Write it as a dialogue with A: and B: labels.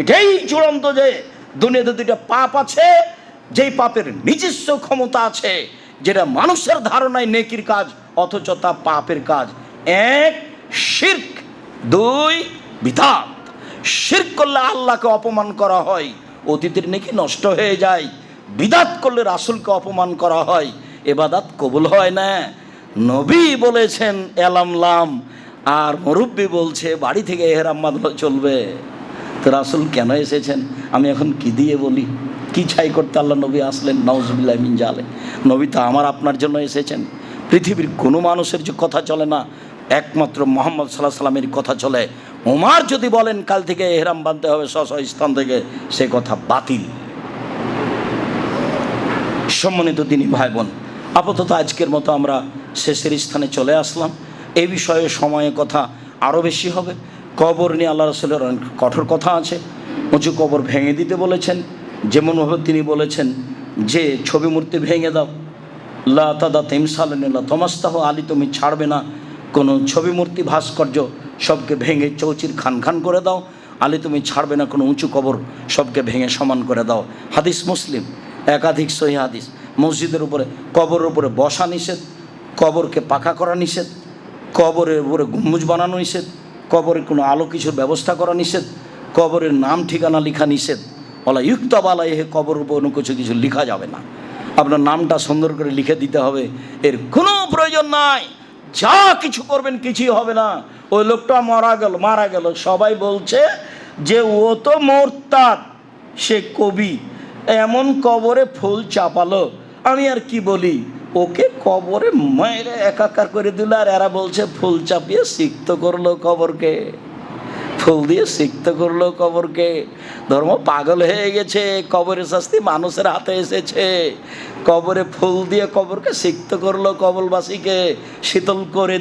A: এটাই চূড়ান্ত যে দুনিয়াতে দুইটা পাপ আছে, যেই পাপের নিজস্ব ক্ষমতা আছে, যেটা মানুষের ধারণায় নেকির কাজ, অথচ তা পাপের কাজ। এক, শির্ক। দুই বিধাত শির্ক করলে আল্লাহকে অপমান করা হয়, অতীতের নেকি নষ্ট হয়ে যায়। বিদাত করলে রাসুলকে অপমান করা হয়, এবাদাত কবুল হয় না। নবী বলেছেন এলামলাম আর মুরব্বী বলছে, বাড়ি থেকে এহেরাম বাঁধলে চলবে। তো রাসুল কেন এসেছেন? আমি এখন কি দিয়ে বলি? কি ছাই করতে আল্লাহ নবী আসলেন? নওজবিল্লাহ মিন জালে। নবী তো আমার আপনার জন্য এসেছেন। পৃথিবীর কোনো মানুষের যে কথা চলে না, একমাত্র মোহাম্মদ সাল্লাহ সাল্লামের কথা চলে। ওমার যদি বলেন, কাল থেকে এহরাম বাঁধতে হবে স্ব স্থান থেকে, সে কথা বাতিল। সম্মানিত তিনি ভাই বোন আপাতত আজকের মতো আমরা শেষের স্থানে চলে আসলাম। এই বিষয়ে সময়ে কথা আরও বেশি হবে। কবর নিয়ে আল্লাহ রসুলের অনেক কঠোর কথা আছে। উঁচু কবর ভেঙে দিতে বলেছেন। যেমনভাবে তিনি বলেছেন যে, ছবি মূর্তি ভেঙে দাও। লা তাদা তেমসালিল্লা তমাস্তাহ, আলী তুমি ছাড়বে না। কোনো ছবি মূর্তি ভাস্কর্য সবকে ভেঙে চৌচির খান খান করে দাও। আলী তুমি ছাড়বে না, কোনো উঁচু কবর সবকে ভেঙে সমান করে দাও। হাদিস মুসলিম, একাধিক সহি হাদিস। মসজিদের উপরে, কবরের উপরে বসা নিষেধ, কবরকে পাকা করা নিষেধ, কবরের উপরে গুম্বুজ বানানো নিষেধ কবরে কোনো আলো কিছুর ব্যবস্থা করা নিষেধ? কবরের নাম, ঠিকানা লেখা নিষেধ। বলা, ইউক্তবালা এ কবর কোনো কিছু কিছু লেখা যাবে না। আপনার নামটা সুন্দর করে লিখে দিতে হবে। এর কোনো প্রয়োজন নাই। যা কিছু করবেন কিছুই হবে না। ওই লোকটা মারা গেল মারা গেল। সবাই বলছে যে, ও তো মোরতাদ, সে কবি। এমন কবরে ফুল চাপালো। আমি আর কি বলি? ওকে কবরে মেরে একাকার করে দিল আর এরা বলছে, ফুল চাপিয়ে সিক্ত করল কবরকে। ফুল দিয়ে সিক্ত করল কবরকে। ধর্ম পাগল হয়ে গেছে, কবরের শাস্তি মানুষের হাতে এসেছে। কবরে ফুল দিয়ে কবরকে সিক্ত করল কবলবাসীকে শীতল করে